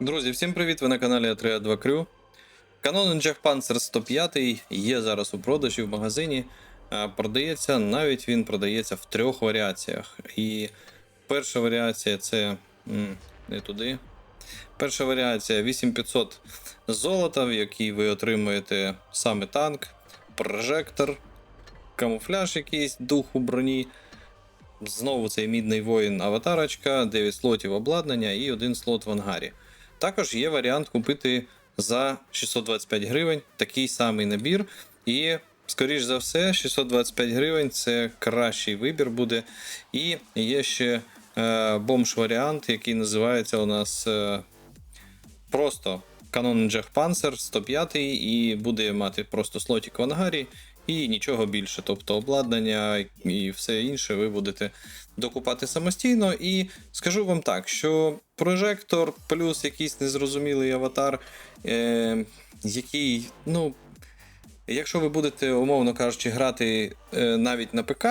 Друзі, всім привіт! Ви на каналі a 2 Crew. Canon Jack Panzer 105 є зараз у продажі в магазині. Е, Продається, навіть він продається в трьох варіаціях. І перша варіація це. Не туди. Перша варіація 8500 золота, в якій ви отримуєте саме танк, прожектор, камуфляж якийсь, дух у броні. Знову цей мідний воїн аватарочка, 9 слотів обладнання і один слот в ангарі. Також є варіант купити за 625 гривень такий самий набір. І, скоріш за все, 625 гривень це кращий вибір буде. І є ще е, бомж-варіант, який називається у нас е, просто Canon Jack Panzer 105 і буде мати просто слотик в ангарі. І нічого більше, тобто обладнання і все інше ви будете докупати самостійно. І скажу вам так, що прожектор плюс якийсь незрозумілий аватар, е, який, ну, якщо ви будете, умовно кажучи, грати е, навіть на ПК,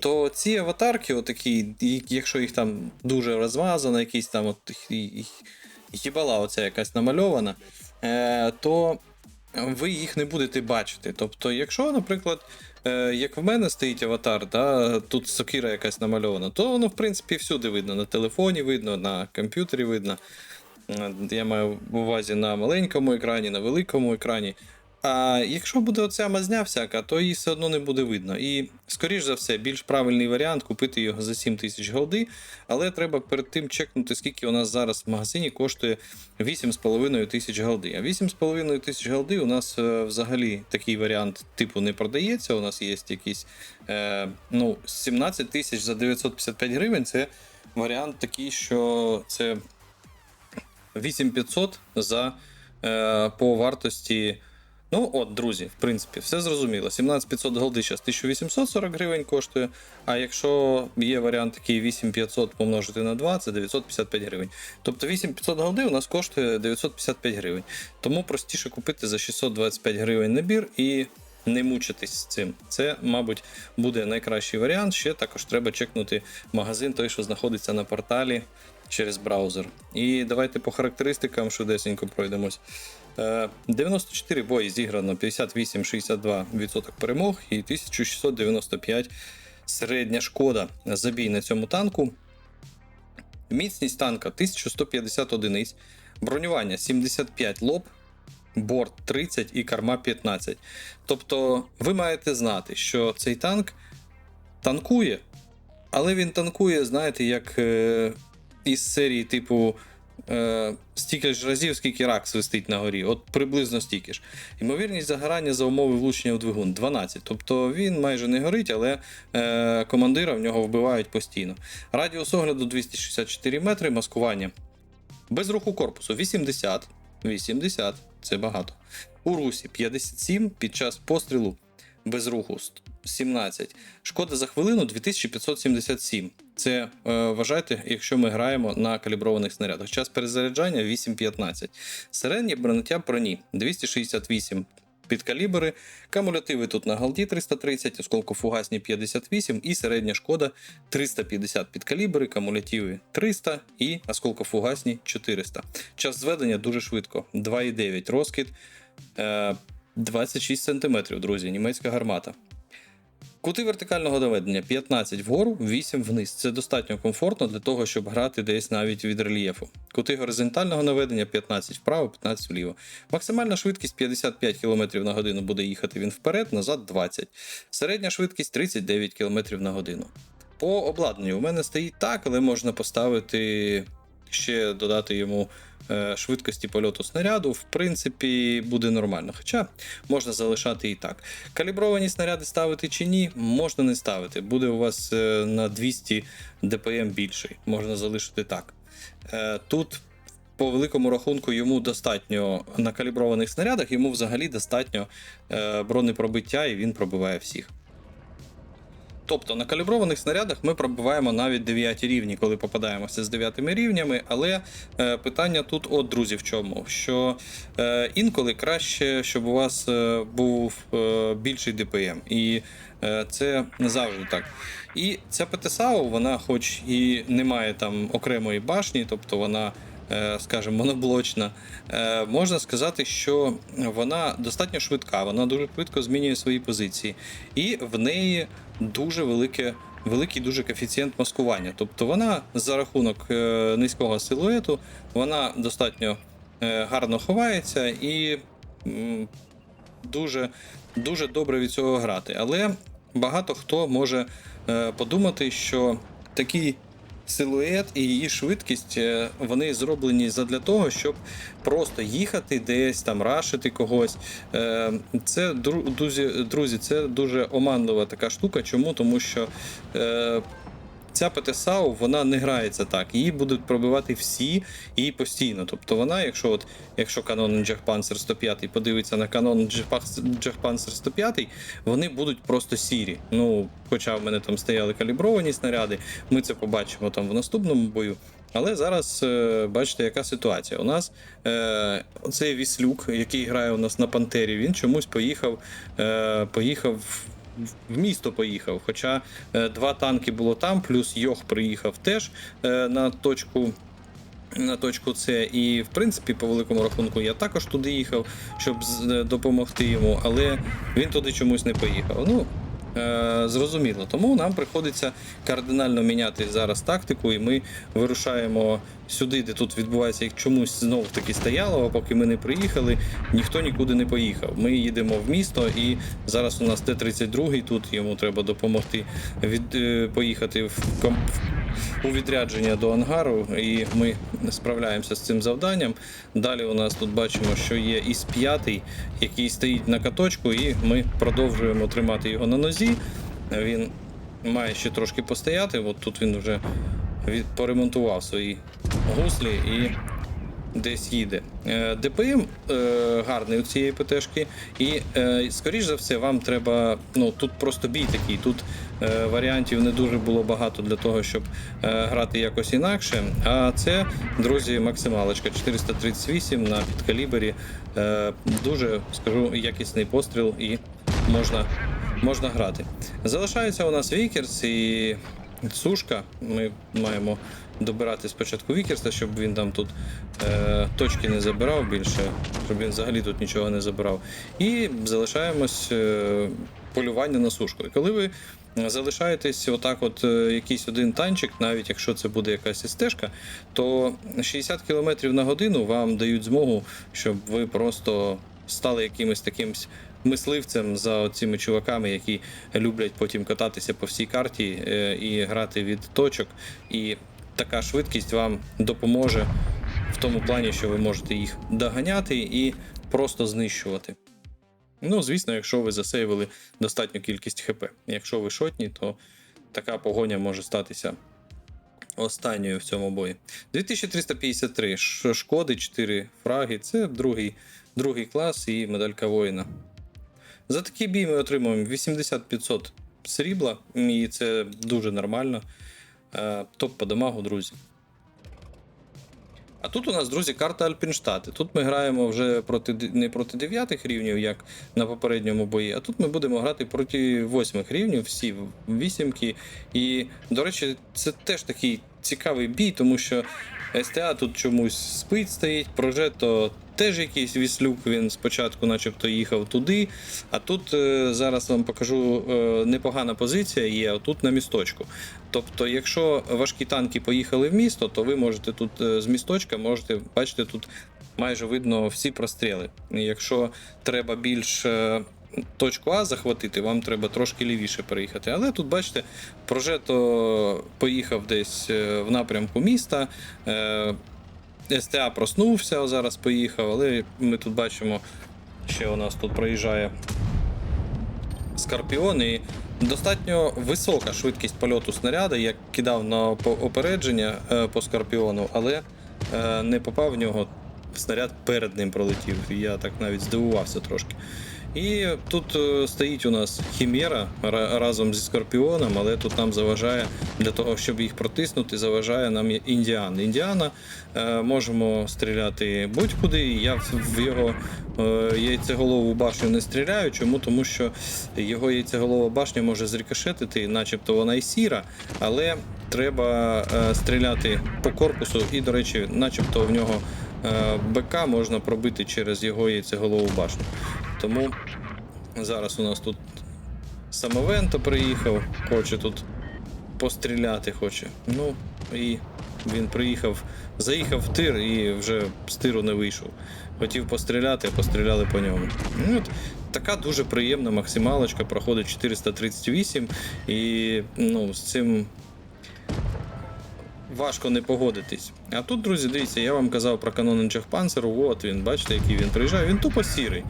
то ці аватарки, отакі, якщо їх там дуже розмазано, якісь там от їбала оця якась намальована, е, то ви їх не будете бачити. Тобто, якщо, наприклад, е, як в мене стоїть аватар, да, тут сокира якась намальована, то воно, в принципі, всюди видно. На телефоні видно, на комп'ютері видно. Е, Я маю в увазі на маленькому екрані, на великому екрані. А якщо буде оця мазня всяка, то її все одно не буде видно. І, скоріш за все, більш правильний варіант купити його за 7 тисяч голди, але треба перед тим чекнути, скільки у нас зараз в магазині коштує 8,5 тисяч голди. А 8,5 тисяч голди у нас е, взагалі такий варіант типу не продається. У нас є якісь е, ну, 17 тисяч за 955 гривень. Це варіант такий, що це 8500 за е, по вартості. Ну, от, друзі, в принципі, все зрозуміло. 17500 голди зараз 1840 гривень коштує. А якщо є варіант такий 8500 помножити на 2, це 955 гривень. Тобто 8500 голди у нас коштує 955 гривень. Тому простіше купити за 625 гривень набір і не мучитись з цим. Це, мабуть, буде найкращий варіант. Ще також треба чекнути магазин, той, що знаходиться на порталі через браузер. І давайте по характеристикам швидесенько пройдемось. Е, 94 бої зіграно, 58-62% перемог і 1695 середня шкода. Забій на цьому танку. Міцність танка 1150 одиниць, бронювання 75 лоб, борт 30 і карма 15. Тобто ви маєте знати, що цей танк танкує, але він танкує, знаєте, як е, із серії типу. Е, стільки ж разів, скільки рак свистить на горі, от приблизно стільки ж. Ймовірність загорання за умови влучення в двигун 12. Тобто він майже не горить, але е, командира в нього вбивають постійно. Радіус огляду 264 метри, маскування. Без руху корпусу 80. 80 це багато. У русі 57 під час пострілу без руху 17. Шкода за хвилину 2577. Це е, вважайте, якщо ми граємо на каліброваних снарядах. Час перезаряджання 8.15. Середнє броняття броні 268 підкалібри. Камулятиви тут на галді 330, осколкофугасні 58 і середня шкода 350 підкалібри, камулятиви 300 і осколкофугасні 400. Час зведення дуже швидко. 2,9 розкид. Е, 26 см, друзі, німецька гармата. Кути вертикального доведення 15 вгору, 8 вниз. Це достатньо комфортно для того, щоб грати десь навіть від рельєфу. Кути горизонтального наведення 15 вправо, 15 вліво. Максимальна швидкість 55 км на годину буде їхати він вперед, назад 20. Середня швидкість 39 км на годину. По обладнанню у мене стоїть так, але можна поставити ще додати йому швидкості польоту снаряду. В принципі, буде нормально. Хоча можна залишати і так. Калібровані снаряди ставити чи ні, можна не ставити. Буде у вас е, на 200 ДПМ більший, можна залишити так. Е, Тут. По великому рахунку йому достатньо на каліброваних снарядах, йому взагалі достатньо е, бронепробиття і він пробиває всіх. Тобто на каліброваних снарядах ми пробиваємо навіть 9 рівні, коли попадаємося з 9 рівнями. Але е, питання тут, от друзі, в чому? Що е, інколи краще, щоб у вас е, був е, більший ДПМ. І е, це не завжди так. І ця ПТСАУ, вона, хоч і не має там окремої башні, тобто вона скажімо, моноблочна, е, можна сказати, що вона достатньо швидка, вона дуже швидко змінює свої позиції, і в неї дуже велике. Великий дуже коефіцієнт маскування. Тобто вона за рахунок е, низького силуету, вона достатньо е, гарно ховається і дуже, дуже добре від цього грати. Але багато хто може е, подумати, що такий силует і її швидкість е, вони зроблені задля того, щоб просто їхати десь там, рашити когось. Е, Це друзі, друзі, це дуже оманлива така штука. Чому? Тому що. Ця ПТСАУ вона не грається так. Її будуть пробивати всі і постійно. Тобто вона, якщо от, якщо Jack Panzer 105 подивиться на Jack Panzer 105, вони будуть просто сірі. Ну, хоча в мене там стояли калібровані снаряди, ми це побачимо там в наступному бою. Але зараз е, бачите, яка ситуація. У нас е, оцей віслюк, який грає у нас на Пантері, він чомусь поїхав, е, поїхав в- місто поїхав. Хоча е, два танки було там, плюс Йох приїхав теж е, на точку. На точку С, і в принципі, по великому рахунку, я також туди їхав, щоб е, допомогти йому, але він туди чомусь не поїхав. Ну, зрозуміло. Тому нам приходиться кардинально міняти зараз тактику, і ми вирушаємо сюди, де тут відбувається, як чомусь знов таки стояло, а поки ми не приїхали, ніхто нікуди не поїхав. Ми їдемо в місто, і зараз у нас Т-32, тут йому треба допомогти від, е, поїхати в у відрядження до ангару, і ми справляємося з цим завданням. Далі у нас тут бачимо, що є ІС 5 який стоїть на каточку, і ми продовжуємо тримати його на нозі. Він має ще трошки постояти. От тут він вже поремонтував свої гуслі і десь їде. Е, ДПМ е, гарний у цієї ПТшки, і е, скоріш за все, вам треба. Ну тут просто бій такий. Тут варіантів не дуже було багато для того, щоб грати якось інакше. А це, друзі, максималочка 438 на підкалібері. Дуже скажу якісний постріл і можна, можна грати. Залишається у нас Вікерс і сушка. Ми маємо добирати спочатку Вікерса, щоб він там тут е, точки не забирав більше, щоб він взагалі тут нічого не забирав. І залишаємось е, полювання на сушку. І коли ви залишаєтесь отак, от е, якийсь один танчик, навіть якщо це буде якась стежка, то 60 км на годину вам дають змогу, щоб ви просто стали якимось таким мисливцем за цими чуваками, які люблять потім кататися по всій карті е, і грати від точок. І така швидкість вам допоможе в тому плані, що ви можете їх доганяти і просто знищувати. Ну, звісно, якщо ви засейвили достатню кількість ХП. Якщо ви шотні, то така погоня може статися останньою в цьому бої. 2353 шкоди, 4 фраги. Це другий, другий клас і медалька воїна. За такий бій ми отримуємо 80-500 срібла, і це дуже нормально. Е, Топ по дамагу, друзі. А тут у нас, друзі, карта Альпінштати. Тут ми граємо вже проти не проти 9 рівнів, як на попередньому бої, а тут ми будемо грати проти 8 рівнів, всі вісімки. І, до речі, це теж такий цікавий бій, тому що СТА тут чомусь спить стоїть, Прожето теж якийсь віслюк, він спочатку начебто їхав туди, а тут е, зараз вам покажу е, непогана позиція є тут на місточку. Тобто, якщо важкі танки поїхали в місто, то ви можете тут е, з місточка можете бачите, тут майже видно всі простріли. Якщо треба більш точку А захватити, вам треба трошки лівіше переїхати. Але тут, бачите, прожето поїхав десь е, в напрямку міста. е, СТА проснувся, зараз поїхав, але ми тут бачимо, ще у нас тут проїжджає Скорпіон і достатньо висока швидкість польоту снаряда. Я кидав на опередження е, по Скорпіону, але не попав в нього. Снаряд перед ним пролетів. Я так навіть здивувався трошки. І тут е, стоїть у нас Хімера разом зі Скорпіоном, але тут нам заважає для того, щоб їх протиснути, заважає нам Індіан. Індіана е, можемо стріляти будь-куди. Я в його е, яйцеголову башню не стріляю. Чому? Тому що його яйцеголова башня може зрикошетити, начебто вона і сіра, але треба стріляти по корпусу, і, до речі, начебто в нього БК можна пробити через його яйцеголову башню. Тому зараз у нас тут Самовенто приїхав, хоче тут постріляти хоче. Ну, і він приїхав, заїхав в тир і вже з тиру не вийшов. Хотів постріляти, а постріляли по ньому. Ну, от, така дуже приємна максималочка, проходить 438, і ну, з цим важко не погодитись. А тут, друзі, дивіться, я вам казав про канон Panzer, от він, бачите, який він приїжджає. Він тупо сірий.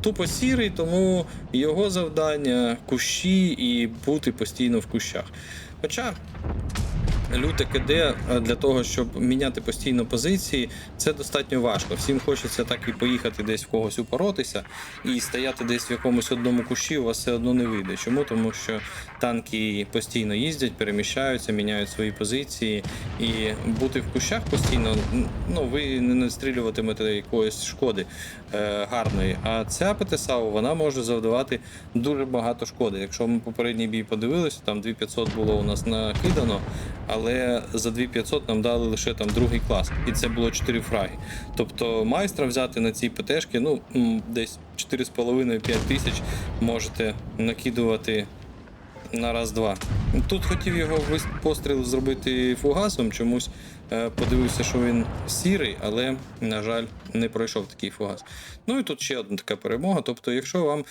Тупо сірий, тому його завдання кущі і бути постійно в кущах. Хоча люте КД для того, щоб міняти постійно позиції, це достатньо важко. Всім хочеться так і поїхати десь в когось упоротися і стояти десь в якомусь одному кущі, у вас все одно не вийде. Чому? Тому що танки постійно їздять, переміщаються, міняють свої позиції, і бути в кущах постійно, ну ви не настрілюватимете якоїсь шкоди е, гарної. А ця ПТСАУ вона може завдавати дуже багато шкоди. Якщо ми попередній бій подивилися, там 2500 було у нас накидано, але за 2500 нам дали лише там другий клас, і це було 4 фраги. Тобто майстра взяти на цій ПТшки, ну десь 4,5-5 тисяч можете накидувати на раз-два. Тут хотів його постріл зробити фугасом, чомусь подивився, що він сірий, але, на жаль, не пройшов такий фугас. Ну і тут ще одна така перемога. Тобто, якщо вам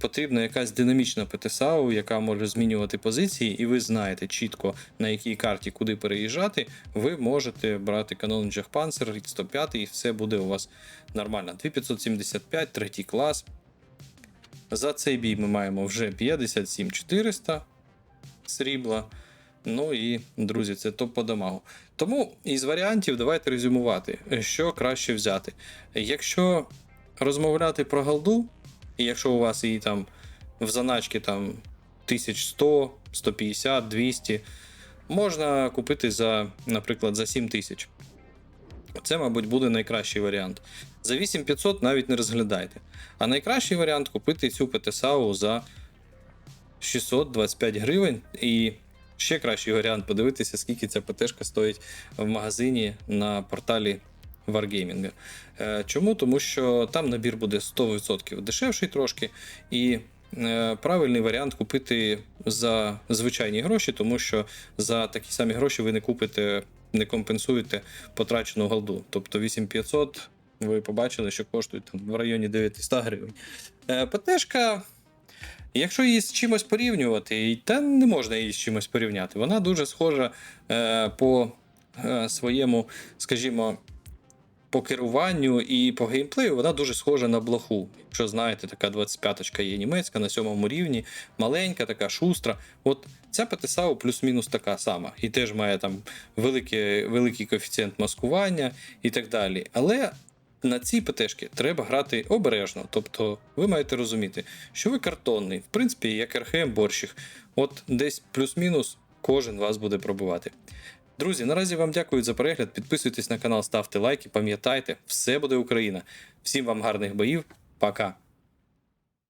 потрібна якась динамічна ПТСАУ, яка може змінювати позиції, і ви знаєте чітко на якій карті куди переїжджати, ви можете брати канон Panzer, 105 і все буде у вас нормально. 2575, третій клас. За цей бій ми маємо вже 57 400 срібла. Ну і, друзі, це топ по дамагу. Тому із варіантів давайте резюмувати, що краще взяти. Якщо розмовляти про голду, і якщо у вас її там в заначці там 1100, 150, 200, можна купити за, наприклад, за 7000. Це, мабуть, буде найкращий варіант. За 8500 навіть не розглядайте. А найкращий варіант купити цю ПТСАУ за 625 гривень. І ще кращий варіант подивитися, скільки ця ПТшка стоїть в магазині на порталі Wargaming. Е, Чому? Тому що там набір буде 100% дешевший трошки. І е, правильний варіант купити за звичайні гроші, тому що за такі самі гроші ви не купите, не компенсуєте потрачену голду. Тобто 8500 ви побачили, що коштує там в районі 900 гривень. Е, ПТшка, якщо її з чимось порівнювати, та не можна її з чимось порівняти. Вона дуже схожа е, по е, своєму, скажімо, по керуванню і по геймплею вона дуже схожа на блоху. Якщо знаєте, така 25-ка є німецька на сьомому рівні, маленька, така шустра. От ця ПТСАУ плюс-мінус така сама. І теж має там великий, великий коефіцієнт маскування і так далі. Але на цій ПТшки треба грати обережно. Тобто ви маєте розуміти, що ви картонний, в принципі, як РХМ борщих. От десь плюс-мінус кожен вас буде пробувати. Друзі, наразі вам дякую за перегляд. Підписуйтесь на канал, ставте лайки, пам'ятайте, все буде Україна. Всім вам гарних боїв. Пока.